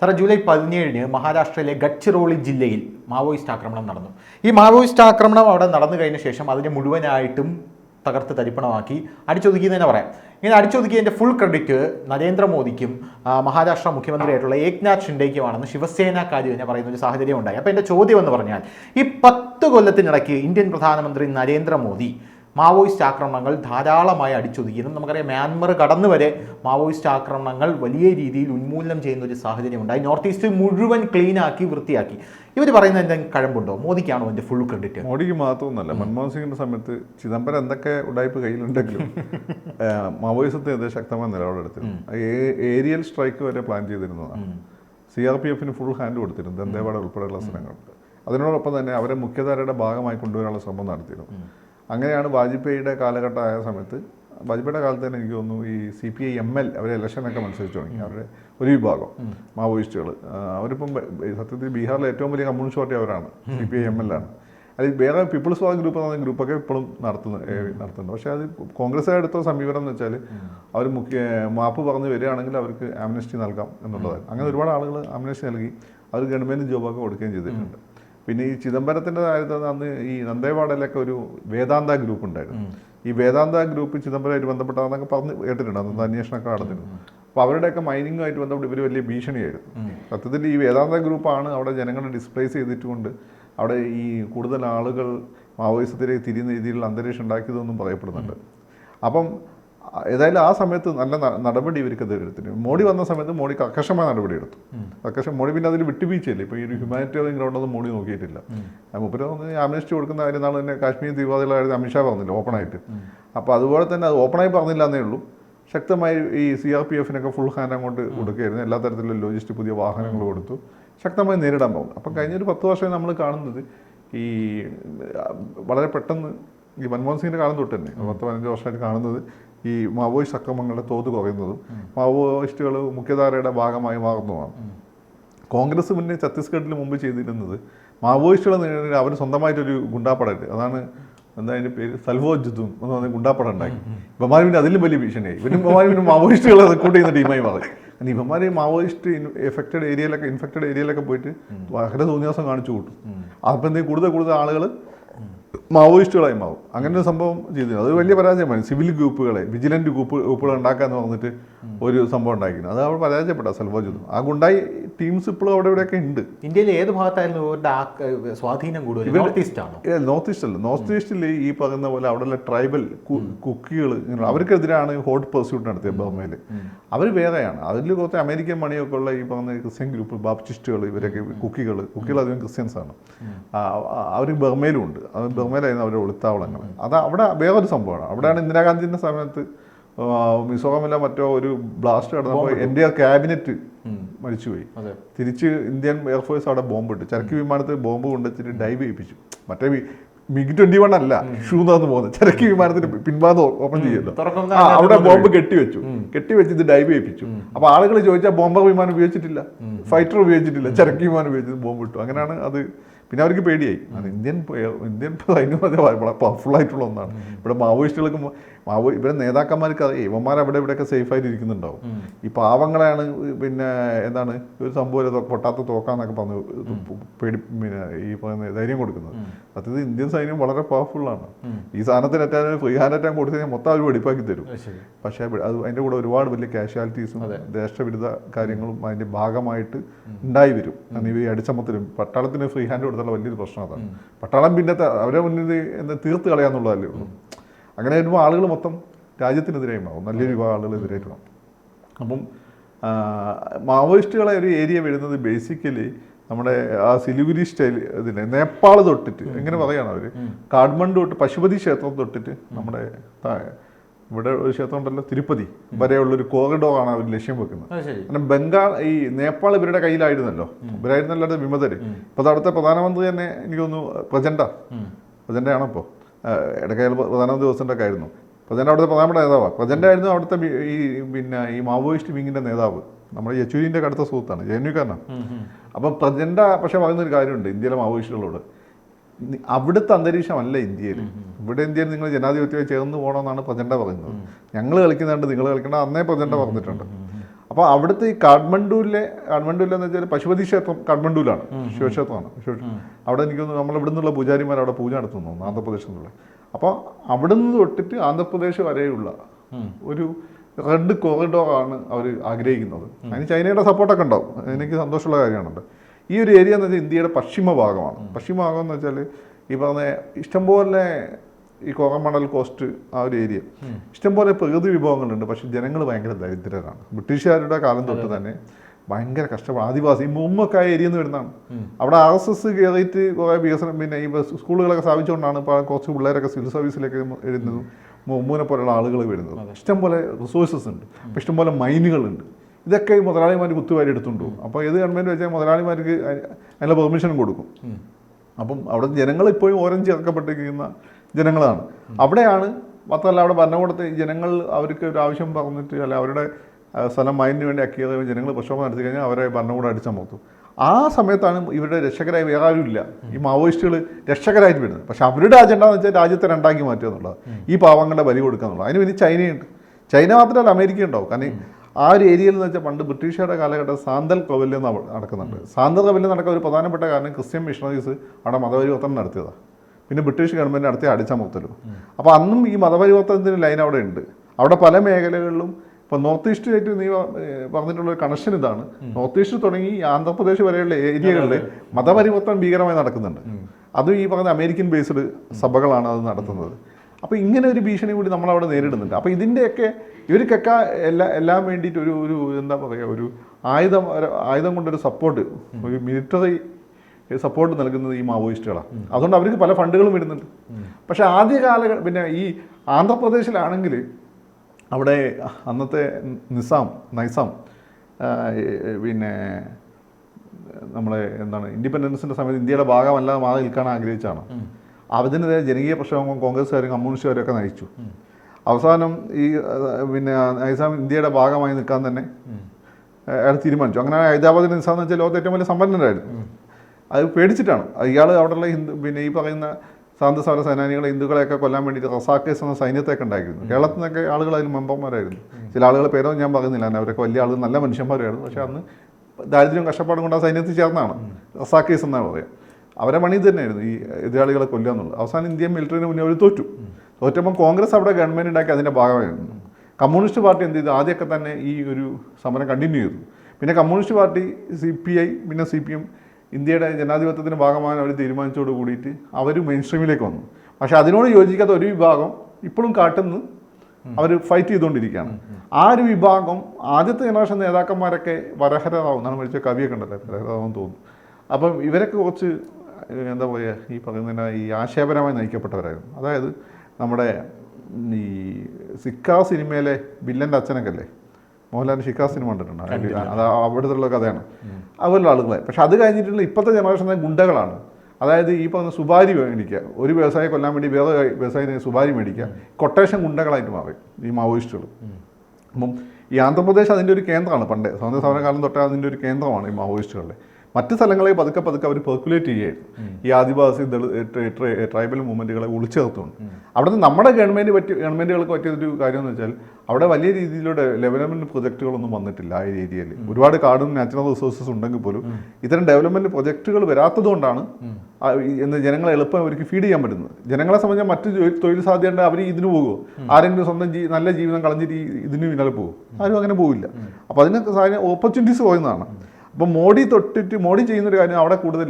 സാറേ ജൂലൈ പതിനേഴിന് മഹാരാഷ്ട്രയിലെ ഗഡ്ചിറോളി ജില്ലയിൽ മാവോയിസ്റ്റ് ആക്രമണം നടന്നു. ഈ മാവോയിസ്റ്റ് ആക്രമണം അവിടെ നടന്നു കഴിഞ്ഞ ശേഷം അതിനെ മുഴുവനായിട്ടും തകർത്ത് തരിപ്പണമാക്കി അടിച്ചൊതുക്കി തന്നെ പറയാം. ഇങ്ങനെ അടിച്ചൊതുക്കിയതിന്റെ ഫുൾ ക്രെഡിറ്റ് നരേന്ദ്രമോദിക്കും മഹാരാഷ്ട്ര മുഖ്യമന്ത്രിയായിട്ടുള്ള ഏക്നാഥ് ഷിൻഡേക്കുമാണെന്ന് ശിവസേന കാര്യം തന്നെ പറയുന്ന ഒരു സാഹചര്യം ഉണ്ടായി. അപ്പോൾ എന്റെ ചോദ്യം എന്ന് പറഞ്ഞാൽ ഈ പത്ത് കൊല്ലത്തിനിടയ്ക്ക് ഇന്ത്യൻ പ്രധാനമന്ത്രി നരേന്ദ്രമോദി മാവോയിസ്റ്റ് ആക്രമണങ്ങൾ ധാരാളമായി അടിച്ചൊതുക്കിയതും നമുക്കറിയാം മ്യാൻമർ കടന്നു വരെ മാവോയിസ്റ്റ് ആക്രമണങ്ങൾ വലിയ രീതിയിൽ ഉന്മൂലനം ചെയ്യുന്ന ഒരു സാഹചര്യം ഉണ്ടായി നോർത്ത് ഈസ്റ്റ് മുഴുവൻ ക്ലീൻ ആക്കി വൃത്തിയാക്കി. ഇവർ പറയുന്ന എന്തെങ്കിലും കഴമ്പുണ്ടോ? മോദിക്കാണോ എന്റെ ഫുൾ ക്രെഡിറ്റ്? മോഡിക്ക് മാത്രമൊന്നുമല്ല മൻമോഹൻ സിംഗിന്റെ സമയത്ത് ചിദംബരം എന്തൊക്കെ ഉടായ്പ കയ്യിലുണ്ടെങ്കിലും മാവോയിസത്തിനെതിരെ ശക്തമായ നിലപാടെടുത്തിരുന്നു ഏ- ഏരിയൽ സ്ട്രൈക്ക് വരെ പ്ലാൻ ചെയ്തിരുന്നതാണ് സി ആർ പി എഫിന് ഫുൾ ഹാൻഡ് കൊടുത്തിരുന്നു. ദന്തേവാഡ ഉൾപ്പെടെയുള്ള സ്ഥലങ്ങൾക്ക്. അതിനോടൊപ്പം തന്നെ അവരെ മുഖ്യധാരയുടെ ഭാഗമായി കൊണ്ടുവരാനുള്ള ശ്രമം നടത്തിയിരുന്നു. അങ്ങനെയാണ് വാജ്പേയിയുടെ കാലഘട്ടമായ സമയത്ത്. വാജ്പേയിയുടെ കാലത്ത് തന്നെ എനിക്ക് തോന്നുന്നു ഈ C P I M L അവരെ ഇലക്ഷനൊക്കെ മത്സരിച്ചു തുടങ്ങി. അവരുടെ ഒരു വിഭാഗം മാവോയിസ്റ്റുകൾ അവരിപ്പം സത്യത്തിൽ ബീഹാറിലെ ഏറ്റവും വലിയ കമ്മ്യൂണിസ്റ്റ് പാർട്ടി അവരാണ്. C P I M L ആണ്. അത് വേറെ പീപ്പിൾസ് വാർ ഗ്രൂപ്പ് എന്ന ഗ്രൂപ്പൊക്കെ ഇപ്പോഴും നടത്തുന്നു നടത്തുന്നുണ്ട് പക്ഷേ അത് കോൺഗ്രസ് എടുത്ത സമീപനം എന്ന് വെച്ചാൽ അവർ മുഖ്യ മാപ്പ് പറഞ്ഞ് വരികയാണെങ്കിൽ അവർക്ക് ആംനസ്റ്റി നൽകാം എന്നുള്ളതായിരുന്നു അങ്ങനെ ഒരുപാട് ആളുകൾ ആംനസ്റ്റി നൽകി അവർ ഗവൺമെന്റ് ജോബൊക്കെ കൊടുക്കുകയും ചെയ്തിട്ടുണ്ട്. പിന്നെ ഈ ചിദംബരത്തിന്റെ കാര്യത്തിൽ അന്ന് ഈ നന്ദേവാടയിലൊക്കെ ഒരു വേദാന്ത ഗ്രൂപ്പ് ഉണ്ടായിരുന്നു. ഈ വേദാന്ത ഗ്രൂപ്പ് ചിദംബരമായിട്ട് ബന്ധപ്പെട്ടതെന്നൊക്കെ പറഞ്ഞ് കേട്ടിട്ടുണ്ട് അന്ന് അന്വേഷണമൊക്കെ നടത്തിയിരുന്നു അപ്പോൾ അവരുടെയൊക്കെ മൈനിങ്ങുമായിട്ട് ബന്ധപ്പെട്ട് ഇവർ വലിയ ഭീഷണിയായിരുന്നു. സത്യത്തിൽ ഈ വേദാന്ത ഗ്രൂപ്പാണ് അവിടെ ജനങ്ങളെ ഡിസ്പ്ലേസ് ചെയ്തിട്ടുകൊണ്ട് അവിടെ ഈ കൂടുതൽ ആളുകൾ മാവോയിസത്തിലേക്ക് തിരിയുന്ന രീതിയിലുള്ള അന്തരീക്ഷം ഉണ്ടാക്കിയതെന്നും പറയപ്പെടുന്നുണ്ട്. അപ്പം ഏതായാലും ആ സമയത്ത് നല്ല നടപടി ഇവർക്ക് എടുത്തിട്ട് മോഡി വന്ന സമയത്ത് മോഡി കർക്കശമായ നടപടി എടുത്തു. കർക്കശം മോഡി പിന്നെ അതിൽ വിട്ടുവീഴ്ചയില്ല? ഇപ്പോൾ ഈ ഒരു ഹ്യൂമാനിറ്റേറിയൻ ഗ്രൗണ്ടൊന്നും മോഡി നോക്കിയിട്ടില്ല. മുപ്പര് ആംനസ്റ്റി കൊടുക്കുന്ന കാര്യം നാളെ തന്നെ കാശ്മീർ തീവ്രവാദികളായിരുന്നു അമിത്ഷാ പറഞ്ഞില്ല ഓപ്പണായിട്ട്. അപ്പോൾ അതുപോലെ തന്നെ അത് ഓപ്പണായി പറഞ്ഞില്ല എന്നേ ഉള്ളൂ. ശക്തമായി ഈ സി ആർ പി എഫിനൊക്കെ ഫുൾ ഹാൻഡ് അങ്ങോട്ട് കൊടുക്കുകയായിരുന്നു. എല്ലാ തരത്തിലുള്ള ലോജിസ്റ്റ് പുതിയ വാഹനങ്ങൾ കൊടുത്തു. ശക്തമായി നേരിടാൻ പോകും അപ്പം കഴിഞ്ഞൊരു പത്ത് വർഷമായി നമ്മൾ കാണുന്നത് ഈ വളരെ പെട്ടെന്ന് ഈ മൻമോഹൻ സിംഗിന്റെ കാലം തൊട്ട് തന്നെ. പത്ത് പതിനഞ്ച് വർഷമായിട്ട് കാണുന്നത് ഈ മാവോയിസ്റ്റ് അക്രമങ്ങളുടെ തോത് കുറയുന്നതും മാവോയിസ്റ്റുകൾ മുഖ്യധാരയുടെ ഭാഗമായി മാറുന്നതുമാണ്. കോൺഗ്രസ് മുന്നേ ഛത്തീസ്ഗഡിൽ മുമ്പ് ചെയ്തിരുന്നത് മാവോയിസ്റ്റുകളെ നേരിടുന്ന അവർ സ്വന്തമായിട്ടൊരു ഗുണ്ടാപ്പടയിട്ട് അതാണ് എന്താ അതിന്റെ പേര്? സൽവോജിത്തും എന്ന് പറഞ്ഞ ഗുണ്ടാപ്പട ഉണ്ടാക്കി. ഇവന്മാർ പിന്നെ അതിലും വലിയ ഭീഷണിയായി. ഇവരും ഇവന്മാർ പിന്നെ മാവോയിസ്റ്റുകളെ റിക്രൂട്ട് ചെയ്യുന്ന ടീമായി മാറി. അങ്ങനെ ഇവന്മാർ മാവോയിസ്റ്റ് എഫക്റ്റഡ് ഏരിയയിലൊക്കെ ഇൻഫെക്റ്റഡ് ഏരിയയിലൊക്കെ പോയിട്ട് വളരെ തോന്നിയാസം കാണിച്ചു കൂട്ടും. അപ്പം എന്തെങ്കിലും കൂടുതൽ കൂടുതൽ ആളുകൾ മാവോയിസ്റ്റുകളായി മാറും. അങ്ങനെ ഒരു സംഭവം ചെയ്തിരുന്നു. അത് വലിയ പരാജയമാണ്. സിവിൽ ഗ്രൂപ്പുകളെ വിജിലന്റ് ഗ്രൂപ്പ് ഗ്രൂപ്പുകൾ ഉണ്ടാക്കാന്ന് പറഞ്ഞിട്ട് ഒരു സംഭവം ഉണ്ടാക്കിയിരുന്നു അത് അവിടെ പരാജയപ്പെട്ട സൽവോജിത്തും ആ ഗുണ്ടായി ടീംസ് ഇപ്പോഴും അവിടെ ഇവിടെയൊക്കെ ഉണ്ട്. ഇന്ത്യയിലെ ഏത് ഭാഗത്തായിരുന്നു ഇവരുടെ സ്വാധീനം കൂടുതൽ നോർത്ത് ഈസ്റ്റ് ആണോ? നോർത്ത് ഈസ്റ്റ് അല്ല. നോർത്ത് ഈസ്റ്റിൽ ഈ പറയുന്ന പോലെ അവിടെയുള്ള ട്രൈബൽ കുക്കികൾ ഇങ്ങനെ അവർക്കെതിരാണ് ഹോട്ട് പെർസ്യൂട്ട് നടത്തിയത് ബർമയിൽ അവർ വേറെയാണ്. അതിൽ കുറച്ച് അമേരിക്കൻ മണിയൊക്കെ ഉള്ള ഈ പറഞ്ഞ ക്രിസ്ത്യൻ ഗ്രൂപ്പ് ബാപ്റ്റിസ്റ്റുകൾ ഇവരൊക്കെ കുക്കികൾ കുക്കികൾ അധികം ക്രിസ്ത്യൻസ് ആണ് അവർ ബർമയിലും ഉണ്ട്. അത് ബർമയിലായിരുന്നു അവരുടെ ഒളിത്താവളങ്ങൾ. അത് അവിടെ വേറൊരു സംഭവമാണ്. അവിടെയാണ് ഇന്ദിരാഗാന്ധിന്റെ സമയത്ത് മിസോറാമിലെ മറ്റോ ഒരു ബ്ലാസ്റ്റ് നടന്നപ്പോൾ എന്റെ ക്യാബിനറ്റ് മരിച്ചുപോയി. തിരിച്ച് ഇന്ത്യൻ എയർഫോഴ്സ് അവിടെ ബോംബ് ഇട്ടു. ചരക്ക് വിമാനത്തിൽ ബോംബ് കൊണ്ടുവച്ചിട്ട് ഡൈവ് ചെയ്യിപ്പിച്ചു. മറ്റേ മിഗ് ട്വന്റി വൺ അല്ല ഷൂന്നാന്ന് പോകുന്നത്. ചരക്ക് വിമാനത്തിന് പിൻഭാഗം ഓപ്പൺ ചെയ്യല്ലോ ആ അവിടെ ബോംബ് കെട്ടിവെച്ചു. കെട്ടിവെച്ച് ഇത് ഡൈവ് ചെയ്യിപ്പിച്ചു. അപ്പൊ ആളുകൾ ചോദിച്ചാൽ ബോംബർ വിമാനം ഉപയോഗിച്ചിട്ടില്ല. ഫൈറ്റർ ഉപയോഗിച്ചിട്ടില്ല. ചരക്ക് വിമാനം ഉപയോഗിച്ചത് ബോംബ് ഇട്ടു. അങ്ങനെയാണ് അത് പിന്നെ അവർക്ക് പേടിയായി. അത് ഇന്ത്യൻ ഇന്ത്യൻ സൈന്യം വളരെ പവർഫുൾ ആയിട്ടുള്ള ഒന്നാണ് ഇവിടെ മാവോയിസ്റ്റുകൾക്ക് മാവോ ഇവിടെ നേതാക്കന്മാർക്ക് അറിയാം ഇവന്മാർ അവിടെ ഇവിടെയൊക്കെ സേഫ് ആയിട്ട് ഇരിക്കുന്നുണ്ടാവും. ഈ പാവങ്ങളെയാണ് പിന്നെ എന്താണ് ഒരു സംഭവം പൊട്ടാത്ത തോക്കാന്നൊക്കെ പറഞ്ഞു പേടി പിന്നെ ഈ പറയുന്ന ധൈര്യം കൊടുക്കുന്നത്. സത്യത്തിൽ ഇന്ത്യൻ സൈന്യം വളരെ പവർഫുൾ ആണ്. ഈ സാധനത്തിന് അറ്റാൻ ഫ്രീ ഹാൻഡ് അറ്റാൻ കൊടുത്തു കഴിഞ്ഞാൽ മൊത്തം അവർ വെടിപ്പാക്കി തരും. പക്ഷേ അത് അതിന്റെ കൂടെ ഒരുപാട് വലിയ കാഷ്വാലിറ്റീസും ദേശവിരുദ്ധ കാര്യങ്ങളും അതിന്റെ ഭാഗമായിട്ട് ഉണ്ടായി വരും. കാരണം ഇവ ഈ അടിച്ചമത്തിലും പട്ടാളത്തിന് ഫ്രീ ഹാൻഡ് കൊടുത്തുള്ള വലിയൊരു പ്രശ്നം അതാണ്. പട്ടാളം പിന്നെ അവരെ മുന്നിൽ എന്താ തീർത്ത് കളയാന്നുള്ളതല്ലേ ഉള്ളൂ. അങ്ങനെ വരുമ്പോൾ ആളുകൾ മൊത്തം രാജ്യത്തിനെതിരായി മാറും നല്ലൊരു വിഭാഗം ആളുകൾ എതിരായിട്ട് മാറും അപ്പം മാവോയിസ്റ്റുകളെ ഒരു ഏരിയ വരുന്നത് ബേസിക്കലി നമ്മുടെ ആ സിലിഗുരി സ്റ്റൈൽ ഇതില്ലേ നേപ്പാൾ തൊട്ടിട്ട് എങ്ങനെ പറയുകയാണ് അവർ കാഠ്മണ്ഡു തൊട്ട് പശുപതി ക്ഷേത്രം തൊട്ടിട്ട് നമ്മുടെ ഇവിടെ ഒരു ക്ഷേത്രം ഉണ്ടല്ലോ തിരുപ്പതി. വരെയുള്ള ഒരു കോറിഡോറാണ് അവർ ലക്ഷ്യം വെക്കുന്നത്. കാരണം ബംഗാൾ ഈ നേപ്പാൾ ഇവരുടെ കയ്യിലായിരുന്നല്ലോ. ഇവരായിരുന്നല്ലോ വിമതര്. ഇപ്പൊ അവിടുത്തെ പ്രധാനമന്ത്രി തന്നെ എനിക്ക് തോന്നുന്നു പ്രചണ്ഡ പ്രചണ്ഡയാണോ ഇപ്പോൾ ഇടയ്ക്ക് പ്രധാന പ്രധാനമന്ത്രി ദിവസത്തിന്റെ ഒക്കെ ആയിരുന്നു. പ്രസിഡന്റ് അവിടുത്തെ പ്രധാനപ്പെട്ട നേതാവാണ് പ്രസിഡന്റ് ആയിരുന്നു അവിടുത്തെ ഈ പിന്നെ ഈ മാവോയിസ്റ്റ് വിങ്ങിന്റെ നേതാവ്. നമ്മുടെ യെച്ചൂരിന്റെ കടുത്ത സുഹൃത്താണ് ജനുക്കാരനാണ് അപ്പം പ്രസിഡന്റ് പക്ഷേ പറയുന്നൊരു കാര്യമുണ്ട് ഇന്ത്യയിലെ മാവോയിസ്റ്റുകളോട്. അവിടുത്തെ അന്തരീക്ഷമല്ല ഇന്ത്യയിൽ. ഇവിടെ ഇന്ത്യയിൽ നിങ്ങൾ ജനാധിപത്യമായി ചേർന്ന് പോകണമെന്നാണ് പ്രസിഡന്റ് പറയുന്നത്. ഞങ്ങൾ കളിക്കുന്നുണ്ട് നിങ്ങൾ കളിക്കേണ്ട അന്നേ പ്രസിഡന്റ് പറഞ്ഞിട്ടുണ്ട്. അപ്പോൾ അവിടുത്തെ ഈ കാഠ്മണ്ഡുവിലെ കാഠ്മണ്ഡുവിലെന്ന് വെച്ചാൽ പശുപതി ക്ഷേത്രം കാഠ്മണ്ഡുവിലാണ് ശിവക്ഷേത്രമാണ് ശിവ അവിടെ എനിക്ക് തോന്നുന്നു നമ്മൾ ഇവിടെ നിന്നുള്ള പൂജാരിമാർ അവിടെ പൂജ നടത്തുന്നു തോന്നുന്നു ആന്ധ്രാപ്രദേശിൽ നിന്നുള്ള. അപ്പോൾ അവിടെ നിന്ന് തൊട്ടിട്ട് ആന്ധ്രാപ്രദേശ് വരെയുള്ള ഒരു റെഡ് കോറിഡോറാണ് അവർ ആഗ്രഹിക്കുന്നത്. അതിന് ചൈനയുടെ സപ്പോർട്ടൊക്കെ ഉണ്ടാവും. എനിക്ക് സന്തോഷമുള്ള കാര്യമാണുണ്ട് ഈ ഒരു ഏരിയ എന്ന് വെച്ചാൽ ഇന്ത്യയുടെ പശ്ചിമ ഭാഗമാണ്. പശ്ചിമ ഭാഗം എന്ന് വെച്ചാൽ ഈ പറഞ്ഞ ഇഷ്ടംപോലെ ഈ കോറമണൽ കോസ്റ്റ് ആ ഒരു ഏരിയ. ഇഷ്ടംപോലെ പ്രകൃതി വിഭവങ്ങളുണ്ട് പക്ഷെ ജനങ്ങൾ ഭയങ്കര ദരിദ്രരാണ്. ബ്രിട്ടീഷുകാരുടെ കാലം തൊട്ട് തന്നെ ഭയങ്കര കഷ്ടപ്പാട്. ആദിവാസി ഈ മുമ്പൊക്കെ ആ ഏരിയ നിന്ന് വരുന്നതാണ്. അവിടെ ആർ എസ് എസ് കയറിയിട്ട് കുറേ വികസനം പിന്നെ ഈ സ്കൂളുകളൊക്കെ സ്ഥാപിച്ചുകൊണ്ടാണ് ഇപ്പോൾ കുറച്ച് പിള്ളേരൊക്കെ സിവിൽ സർവീസിലേക്ക് എഴുതുന്നതും മുമ്പിനെ പോലെയുള്ള ആളുകൾ വരുന്നത്. ഇഷ്ടംപോലെ റിസോഴ്സസ് ഉണ്ട്. അപ്പോൾ ഇഷ്ടംപോലെ മൈനുകളുണ്ട്. ഇതൊക്കെ ഈ മുതലാളിമാർ കുത്തുവാരി എടുത്തുകൊണ്ട് പോകും. അപ്പോൾ ഏത് ഗവൺമെന്റ് വെച്ചാൽ മുതലാളിമാർക്ക് അതി- അതിനുള്ള പെർമിഷൻ കൊടുക്കും. അപ്പം അവിടെ ജനങ്ങൾ ഇപ്പോഴും ഓരഞ്ച് ചേർക്കപ്പെട്ടിരിക്കുന്ന ജനങ്ങളാണ്. അവിടെയാണ് മാത്രമല്ല അവിടെ ഭരണകൂടത്തെ ജനങ്ങൾ അവർക്ക് ഒരു ആവശ്യം പറഞ്ഞിട്ട് അല്ല അവരുടെ സ്ഥലം മൈനിന് വേണ്ടി അക്കിയത് ജനങ്ങൾ പ്രക്ഷോഭം നടത്തി കഴിഞ്ഞാൽ അവരെ ഭരണകൂടം അടിച്ചമർത്തും. ആ സമയത്താണ് ഇവരുടെ രക്ഷകരായി വേറെ ആരുമില്ല. ഈ മാവോയിസ്റ്റുകൾ രക്ഷകരായിട്ട് വരുന്നത്. പക്ഷെ അവരുടെ അജണ്ട എന്ന് വെച്ചാൽ രാജ്യത്തെ രണ്ടാക്കി മാറ്റുക എന്നുള്ളത് ഈ പാവങ്ങളുടെ ബലി കൊടുക്കുക എന്നുള്ളത് അതിന് പിന്നെ ചൈനയുണ്ട്. ചൈന മാത്രമല്ല അമേരിക്ക ഉണ്ടാവും. കാരണം ആ ഒരു ഏരിയയിൽ എന്ന് വെച്ചാൽ പണ്ട് ബ്രിട്ടീഷുകാരുടെ കാലഘട്ടം സാന്തൽ കവല്യം നടക്കുന്നുണ്ട്. സാന്തൽ കവല്യം നടക്കുന്ന ഒരു പ്രധാനപ്പെട്ട കാരണം ക്രിസ്ത്യൻ മിഷണറീസ് അവിടെ മതപരിവർത്തനം നടത്തിയതാണ്. പിന്നെ ബ്രിട്ടീഷ് ഗവൺമെന്റ് നടത്തിയ അടിച്ചമർത്തലും അപ്പോൾ അന്നും ഈ മതപരിവർത്തനത്തിന്റെ ലൈൻ അവിടെ ഉണ്ട്. അവിടെ പല മേഖലകളിലും ഇപ്പോൾ നോർത്ത് ഈസ്റ്റ് ആയിട്ട് നീ പറഞ്ഞിട്ടുള്ള ഒരു കണക്ഷൻ ഇതാണ്. നോർത്ത് ഈസ്റ്റ് തുടങ്ങി ആന്ധ്രാപ്രദേശ് വരെയുള്ള ഏരിയകളിൽ മതപരിവർത്തനം ഭീകരമായി നടക്കുന്നുണ്ട്. അതും ഈ പറഞ്ഞ അമേരിക്കൻ ബേസ്ഡ് സഭകളാണ് അത് നടത്തുന്നത്. അപ്പോൾ ഇങ്ങനെ ഒരു ഭീഷണി കൂടി നമ്മളവിടെ നേരിടുന്നുണ്ട്. അപ്പോൾ ഇതിന്റെയൊക്കെ ഇവർക്കൊക്കെ എല്ലാ എല്ലാം വേണ്ടിയിട്ട് ഒരു ഒരു എന്താ പറയുക ഒരു ആയുധം ആയുധം കൊണ്ടൊരു സപ്പോർട്ട് ഒരു മിലിറ്ററി സപ്പോർട്ട് നൽകുന്നത് ഈ മാവോയിസ്റ്റുകളാണ് അതുകൊണ്ട് അവർക്ക് പല ഫണ്ടുകളും വരുന്നുണ്ട് പക്ഷെ ആദ്യ കാലഘട്ടം പിന്നെ ഈ ആന്ധ്രാപ്രദേശിലാണെങ്കിൽ അവിടെ അന്നത്തെ നിസാം നൈസാം പിന്നെ നമ്മളെ എന്താണ് ഇൻഡിപെൻഡൻസിന്റെ സമയത്ത് ഇന്ത്യയുടെ ഭാഗമല്ലാതെ മാറി നിൽക്കാൻ ആഗ്രഹിച്ചാണ് അതിനെതിരെ ജനകീയ പ്രക്ഷോഭം കോൺഗ്രസ്സുകാരും കമ്മ്യൂണിസ്റ്റുകാരും ഒക്കെ നയിച്ചു അവസാനം ഈ പിന്നെ നൈസാം ഇന്ത്യയുടെ ഭാഗമായി നിൽക്കാൻ തന്നെ അയാൾ തീരുമാനിച്ചു. അങ്ങനെ ഹൈദരാബാദിൽ നിസാം എന്ന് വെച്ചാൽ ലോകത്തെ ഏറ്റവും വലിയ സമ്പന്നരായിരുന്നു. അത് പേടിച്ചിട്ടാണ്. ഇയാൾ അവിടെയുള്ള ഹിന്ദു പിന്നെ ഈ പറയുന്ന സാന്തസമര സേനാനികളെ ഹിന്ദുക്കളെയൊക്കെ കൊല്ലാൻ വേണ്ടിയിട്ട് റസാക്കേസ് എന്ന സൈന്യത്തെയൊക്കെ ഉണ്ടായിരുന്നു. കേരളത്തിൽ നിന്നൊക്കെ ആളുകൾ അതിൽ മെമ്പർമാരായിരുന്നു. ചില ആളുകളെ പേരോ ഞാൻ പറയുന്നില്ല. അവരൊക്കെ വലിയ ആളുകൾ നല്ല മനുഷ്യന്മാരായിരുന്നു. പക്ഷേ അന്ന് ദാരിദ്ര്യം കഷ്ടപ്പാടും കൊണ്ട് ആ സൈന്യത്തിൽ ചേർന്നാണ്. റസാക്കേസ് എന്നാണ് പറയുക അവരെ പണി തന്നെയായിരുന്നു ഈ എതിരാളികളെ കൊല്ലുക എന്നുള്ളത്. അവസാനം ഇന്ത്യൻ മിലിറ്ററിന് മുന്നേ അവർ തോറ്റു. തോറ്റപ്പം കോൺഗ്രസ് അവിടെ ഗവൺമെന്റ് ഉണ്ടാക്കി അതിന്റെ ഭാഗമായിരുന്നു. കമ്മ്യൂണിസ്റ്റ് പാർട്ടി എന്ത് ചെയ്തു? ആദ്യമൊക്കെ തന്നെ ഈ ഒരു സമരം കണ്ടിന്യൂ ചെയ്തു. പിന്നെ communist party C P I പിന്നെ സി പി എം ഇന്ത്യയുടെ ജനാധിപത്യത്തിന്റെ ഭാഗമായി അവർ തീരുമാനിച്ചോട് കൂടിയിട്ട് അവർ മെയിൻ സ്ട്രീമിലേക്ക് വന്നു. പക്ഷേ അതിനോട് യോജിക്കാത്ത ഒരു വിഭാഗം ഇപ്പോഴും കാട്ടുന്നു. അവർ ഫൈറ്റ് ചെയ്തുകൊണ്ടിരിക്കുകയാണ്. ആ ഒരു വിഭാഗം ആദ്യത്തെ ജനറേഷൻ നേതാക്കന്മാരൊക്കെ വരഹരാവും എന്നാണ് മരിച്ച കവിയൊക്കെ ഉണ്ടല്ലോ വരഹരതാവും തോന്നുന്നു. അപ്പം ഇവരൊക്കെ കുറച്ച് എന്താ പറയുക ഈ പറയുന്ന ഈ ആശയപരമായി നയിക്കപ്പെട്ടവരായിരുന്നു. അതായത് നമ്മുടെ ഈ സിക്ക സിനിമയിലെ വില്ലന്റെ അച്ഛനൊക്കെ അല്ലേ? മോഹൻലാൽ ഷിക്ക സിനിമ കണ്ടിട്ടുണ്ട്? അത് അവിടുത്തെ കഥയാണ്. അതുപോലുള്ള ആളുകളെ. പക്ഷെ അത് കഴിഞ്ഞിട്ടുള്ള ഇപ്പോഴത്തെ ജനറേഷൻ തന്നെ ഗുണ്ടകളാണ്. അതായത് ഈ പറഞ്ഞ സുപാരി മേടിക്കുക. ഒരു വ്യവസായം കൊല്ലാൻ വേണ്ടി വേറെ വ്യവസായത്തിന് സുപാരി മേടിക്കുക. കൊട്ടേഷൻ ഗുണ്ടകളായിട്ട് മാറും ഈ മാവോയിസ്റ്റുകൾ. അപ്പം ഈ ആന്ധ്രാപ്രദേശ് അതിന്റെ ഒരു കേന്ദ്രമാണ് പണ്ട്. സ്വാതന്ത്ര്യ സമരകാലം തൊട്ടേ അതിന്റെ ഒരു കേന്ദ്രമാണ് ഈ മാവോയിസ്റ്റുകളുടെ. മറ്റ് സ്ഥലങ്ങളെ പതുക്കെ പതുക്കെ അവർ പെർക്കുലേറ്റ് ചെയ്യുകയായിരുന്നു. ഈ ആദിവാസി ട്രൈബൽ മൂവ്മെന്റുകളെ ഒളിച്ചേർത്തുകൊണ്ട്. അവിടുത്തെ നമ്മുടെ ഗവൺമെന്റ് പറ്റി ഗവൺമെന്റുകൾക്ക് പറ്റിയൊരു കാര്യം എന്ന് വെച്ചാൽ അവിടെ വലിയ രീതിയിലൂടെ ഡെവലപ്മെന്റ് പ്രൊജക്റ്റുകളൊന്നും വന്നിട്ടില്ല ആ ഏരിയയിൽ ഒരുപാട് കാടും നാച്ചുറൽ റിസോഴ്സസ് ഉണ്ടെങ്കിൽ പോലും ഇത്തരം ഡെവലപ്മെന്റ് പ്രൊജക്റ്റുകൾ വരാത്തതുകൊണ്ടാണ് എന്ന് ജനങ്ങളെ എളുപ്പം അവർക്ക് ഫീഡ് ചെയ്യാൻ പറ്റുന്നത്. ജനങ്ങളെ സംബന്ധിച്ച് മറ്റ് തൊഴിൽ സാധ്യത അവർ ഇതിന് പോകുമോ ആരെങ്കിലും സ്വന്തം നല്ല ജീവിതം കളഞ്ഞിട്ട് ഇതിന് പിന്നാലെ പോകും ആരും അങ്ങനെ പോകില്ല അപ്പോൾ അതിന് ഓപ്പർച്യൂണിറ്റീസ് പോകുന്നതാണ് അപ്പോൾ മോഡി തൊട്ടിട്ട് മോഡി ചെയ്യുന്നൊരു കാര്യം അവിടെ കൂടുതൽ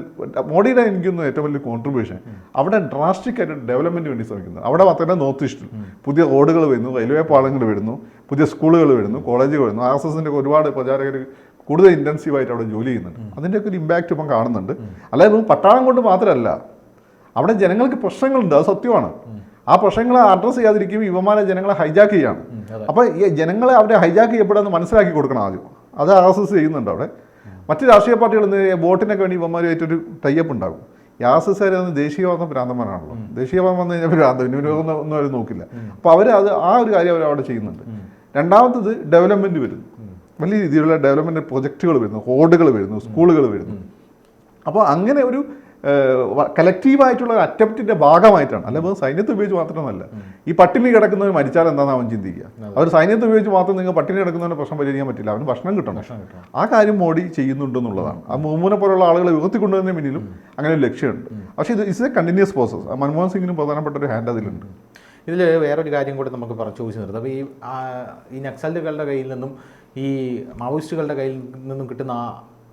മോഡിയുടെ എനിക്കൊന്നും ഏറ്റവും വലിയ കോൺട്രിബ്യൂഷൻ അവിടെ ഡ്രാസ്റ്റിക് ആയിട്ട് ഡെവലപ്മെന്റ് വേണ്ടി ശ്രമിക്കുന്നത് അവിടെ മാത്രമല്ല നോർത്ത് ഈസ്റ്റിൽ പുതിയ റോഡുകൾ വരുന്നു റെയിൽവേ പാളങ്ങൾ വരുന്നു പുതിയ സ്കൂളുകൾ വരുന്നു കോളേജുകൾ വരുന്നു. ആർ എസ് എസിന്റെ ഒരുപാട് പ്രചാരകർ കൂടുതൽ ഇന്റൻസീവായിട്ട് അവിടെ ജോലി ചെയ്യുന്നുണ്ട്. അതിന്റെയൊക്കെ ഒരു ഇമ്പാക്റ്റ് ഇപ്പം കാണുന്നുണ്ട്. അല്ലാതെ പട്ടാളം കൊണ്ട് മാത്രമല്ല അവിടെ ജനങ്ങൾക്ക് പ്രശ്നങ്ങളുണ്ട്. അത് സത്യമാണ്. ആ പ്രശ്നങ്ങളെ അഡ്രസ്സ് ചെയ്യാതിരിക്കുമ്പോൾ യുവമാരെ ജനങ്ങളെ ഹൈജാക്ക് ചെയ്യാണ് അപ്പോൾ ഈ ജനങ്ങളെ അവരെ ഹൈജാക്ക് ചെയ്യപ്പെടാന്ന് മനസ്സിലാക്കി കൊടുക്കണം ആദ്യം. അത് ആർ എസ് എസ് ചെയ്യുന്നുണ്ട് അവിടെ. മറ്റ് രാഷ്ട്രീയ പാർട്ടികൾ ഇന്ന് വോട്ടിനൊക്കെ വേണ്ടി ഇവന്മാരുമായിട്ടൊരു ടൈപ്പ് ഉണ്ടാകും. ഈ അന്ന് ദേശീയവാദം ഭ്രാന്തന്മാരാണല്ലോ. ദേശീയവാദം വന്നു കഴിഞ്ഞാൽ ഭ്രാന്തം ഒന്നും ഒന്നും അവർ നോക്കില്ല. അപ്പോൾ അവർ അത് ആ ഒരു കാര്യം അവർ അവിടെ ചെയ്യുന്നുണ്ട്. രണ്ടാമത്തത് ഡെവലപ്മെന്റ് വരുന്നു. വലിയ രീതിയിലുള്ള ഡെവലപ്മെന്റ് പ്രൊജക്റ്റുകൾ വരുന്നു റോഡുകൾ വരുന്നു സ്കൂളുകൾ വരുന്നു. അപ്പോൾ അങ്ങനെ ഒരു കലക്റ്റീവായിട്ടുള്ള അറ്റംപ്റ്റിന്റെ ഭാഗമായിട്ടാണ്. അല്ല വെറും സൈന്യത്തെ ഉപയോഗിച്ച് മാത്രമല്ല. ഈ പട്ടിണി കിടക്കുന്നവർ മരിച്ചാൽ എന്താണെന്ന് അവൻ ചിന്തിക്കുക. അവർ സൈന്യത്തെ ഉപയോഗിച്ച് മാത്രം നിങ്ങൾ പട്ടിണി കിടക്കുന്നവരുടെ പ്രശ്നം പരിഹരിക്കാൻ പറ്റില്ല. അവന് ഭക്ഷണം കിട്ടണം. ആ കാര്യം മോഡി ചെയ്യുന്നുണ്ടെന്നുള്ളതാണ്. ആ മൂമൂനെ പോലുള്ള ആളുകളെ ഉയർത്തിക്കൊണ്ടുവന്നതിന് പിന്നിലും അങ്ങനെ ഒരു ലക്ഷ്യമുണ്ട്. പക്ഷേ ഇത് it's a continuous process Manmohan സിംഗിനും പ്രധാനപ്പെട്ട ഒരു ഹാൻഡ് അതിലുണ്ട്. ഇതിൽ വേറൊരു കാര്യം കൂടി നമുക്ക് പറഞ്ഞു ചോദിച്ചു നിർത്താം. അപ്പോൾ ഈ ഈ നക്സലുകളുടെ കയ്യിൽ നിന്നും ഈ മാവോയിസ്റ്റുകളുടെ കയ്യിൽ നിന്നും കിട്ടുന്ന ആ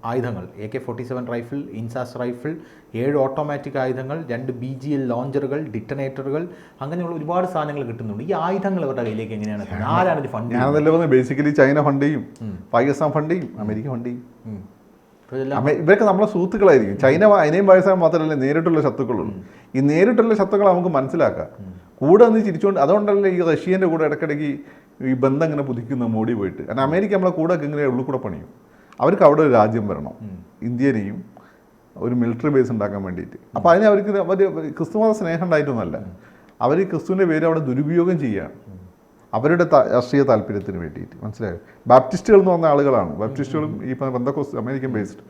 ആയുധങ്ങൾ A K forty seven rifle INSAS rifle ഏഴ് ഓട്ടോമാറ്റിക് ആയുധങ്ങൾ രണ്ട് ബി ജി എൽ ലോഞ്ചറുകൾ ഡിറ്റനേറ്ററുകൾ അങ്ങനെയുള്ള ഒരുപാട് സാധനങ്ങൾ കിട്ടുന്നുണ്ട്. ഈ ആയുധങ്ങൾ അവരുടെ കയ്യിലേക്ക് എങ്ങനെയാണ്? ആരാണ് ഇത് ഫണ്ട് ഞാൻ പറഞ്ഞത്. ബേസിക്കലി ചൈന ഫണ്ട് ചെയ്യും. പാകിസ്ഥാൻ ഫണ്ട് ചെയ്യും. അമേരിക്ക ഫണ്ട് ചെയ്യും. ഇവരൊക്കെ നമ്മളെ സുഹൃത്തുക്കളായിരിക്കും. ചൈന അതിനെയും പാകിസ്ഥാൻ മാത്രമല്ല നേരിട്ടുള്ള ശത്രുക്കളുള്ളൂ. ഈ നേരിട്ടുള്ള ശത്രുക്കളെ നമുക്ക് മനസ്സിലാക്കാം. കൂടെ നിന്ന് ചിരിച്ചുകൊണ്ട് അതുകൊണ്ടല്ലേ ഈ റഷ്യന്റെ കൂടെ ഇടയ്ക്കിടയ്ക്ക് ഈ ബന്ധം ഇങ്ങനെ പുതുക്കുന്ന മോഡി പോയിട്ട്. കാരണം അമേരിക്ക നമ്മളെ കൂടെ ഇങ്ങനെ ഉള്ളിൽ കൂടെ പണിയും. അവർക്ക് അവിടെ ഒരു രാജ്യം വരണം. ഇന്ത്യനെയും ഒരു മിലിറ്ററി ബേസ് ഉണ്ടാക്കാൻ വേണ്ടിയിട്ട്. അപ്പോൾ അതിന് അവർക്ക് അവർ ക്രിസ്തുമത സ്നേഹം ഉണ്ടായിട്ടൊന്നുമല്ല. അവർ ക്രിസ്തുവിന്റെ പേര് അവിടെ ദുരുപയോഗം ചെയ്യുകയാണ്. അവരുടെ രാഷ്ട്രീയ താല്പര്യത്തിന് വേണ്ടിയിട്ട്. മനസ്സിലായോ? ബാപ്റ്റിസ്റ്റുകൾ എന്ന് പറഞ്ഞ ആളുകളാണ്. ബാപ്റ്റിസ്റ്റുകളും ഈ ബന്ധക്കോസ് അമേരിക്കൻ ബേസ്ഡ്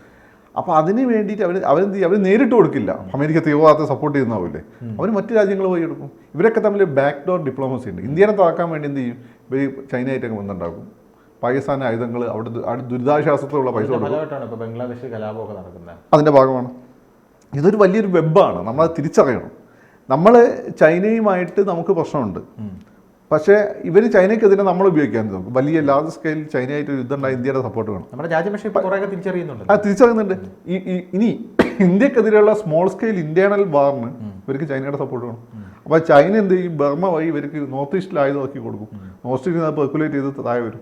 അപ്പോൾ അതിന് വേണ്ടിയിട്ട് അവർ അവരെന്ത് ചെയ്യും? അവർ നേരിട്ട് കൊടുക്കില്ല. അമേരിക്ക തീവ്രവാദത്തെ സപ്പോർട്ട് ചെയ്യുന്നതാവില്ലേ അവർ മറ്റു രാജ്യങ്ങൾ പോയി എടുക്കും. ഇവരൊക്കെ തമ്മിൽ ബാക്ക് ഡോർ ഡിപ്ലോമസി ഉണ്ട്. ഇന്ത്യനെ താക്കാൻ വേണ്ടി എന്ത് ചെയ്യും? ഇവർ ചൈനയായിട്ടൊക്കെ ബന്ധമുണ്ടാക്കും പാകിസ്ഥാൻ ആയുധങ്ങൾ അവിടെ ദുരിതാശ്വാസത്തിലുള്ള പൈസ ബംഗ്ലാദേശിൽ കലാപമൊക്കെ നടക്കുന്നത്. അതിന്റെ ഭാഗമാണ്. ഇതൊരു വലിയൊരു വെബാണ്. നമ്മളത് തിരിച്ചറിയണം. നമ്മൾ ചൈനയുമായിട്ട് നമുക്ക് പ്രശ്നമുണ്ട്. പക്ഷേ ഇവർ ചൈനയ്ക്കെതിരെ നമ്മൾ ഉപയോഗിക്കാൻ നോക്കും. വലിയ ലാർജ് സ്കെയിൽ ചൈനയായിട്ട് ഒരു യുദ്ധം ഉണ്ടായ ഇന്ത്യയുടെ സപ്പോർട്ട് വേണം. നമ്മുടെ രാജ്യം പക്ഷേ തിരിച്ചറിയുന്നുണ്ട് ആ തിരിച്ചറിയുന്നുണ്ട്. ഇനി ഇന്ത്യക്കെതിരെയുള്ള സ്മോൾ സ്കെയിൽ ഇന്റേണൽ വാറിന് ഇവർക്ക് ചൈനയുടെ സപ്പോർട്ട് വേണം. അപ്പോൾ ചൈന എന്ത് ചെയ്യും? ബർമ്മ വഴി ഇവർക്ക് നോർത്ത് ഈസ്റ്റിൽ ആയുധമാക്കി കൊടുക്കും. നോർത്ത് ഈസ്റ്റിൽ പെർക്കുലേറ്റ് ചെയ്ത് താഴെ വരും.